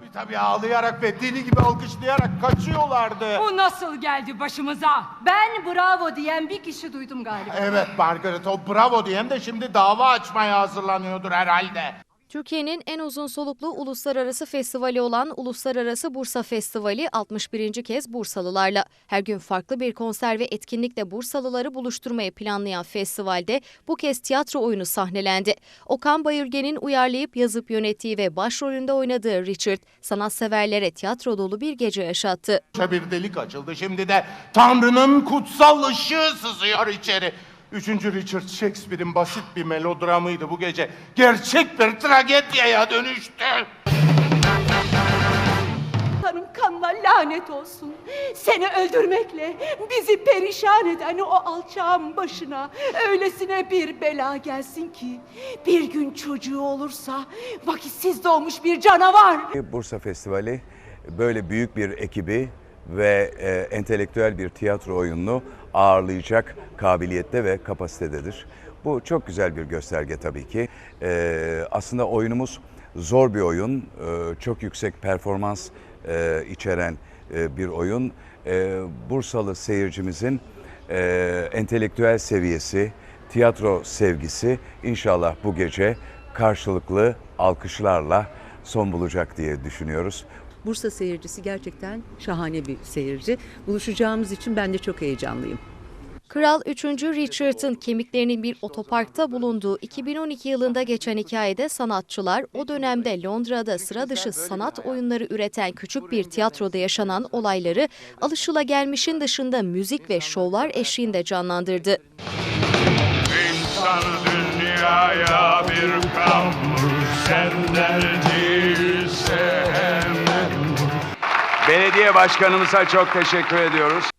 Tabii tabii ağlayarak ve deli gibi alkışlayarak kaçıyorlardı. Bu nasıl geldi başımıza? Ben bravo diyen bir kişi duydum galiba. Evet Margaret o bravo diyen de şimdi dava açmaya hazırlanıyordur herhalde. Türkiye'nin en uzun soluklu uluslararası festivali olan Uluslararası Bursa Festivali 61. kez Bursalılarla. Her gün farklı bir konser ve etkinlikle Bursalıları buluşturmayı planlayan festivalde bu kez tiyatro oyunu sahnelendi. Okan Bayülgen'in uyarlayıp yazıp yönettiği ve başrolünde oynadığı Richard, sanatseverlere tiyatro dolu bir gece yaşattı. Bir delik açıldı şimdi de Tanrı'nın kutsal ışığı sızıyor içeri. Üçüncü Richard Shakespeare'in basit bir melodramıydı bu gece. Gerçek bir tragediye dönüştü. Tanrım kanla lanet olsun. Seni öldürmekle bizi perişan eden o alçağın başına öylesine bir bela gelsin ki bir gün çocuğu olursa vakitsiz doğmuş bir canavar. Bursa Festivali böyle büyük bir ekibi ve e, entelektüel bir tiyatro oyununu ağırlayacak kabiliyette ve kapasitededir. Bu çok güzel bir gösterge tabii ki. E, aslında oyunumuz zor bir oyun, e, çok yüksek performans e, içeren e, bir oyun. E, Bursalı seyircimizin e, entelektüel seviyesi, tiyatro sevgisi inşallah bu gece karşılıklı alkışlarla son bulacak diye düşünüyoruz. Bursa seyircisi gerçekten şahane bir seyirci. Buluşacağımız için ben de çok heyecanlıyım. Kral 3. Richard'ın kemiklerinin bir otoparkta bulunduğu 2012 yılında geçen hikayede sanatçılar o dönemde Londra'da sıra dışı sanat oyunları üreten küçük bir tiyatroda yaşanan olayları alışılagelmişin dışında müzik ve şovlar eşliğinde canlandırdı. İnsan dünyaya bir kalmış senden Belediye başkanımıza çok teşekkür ediyoruz.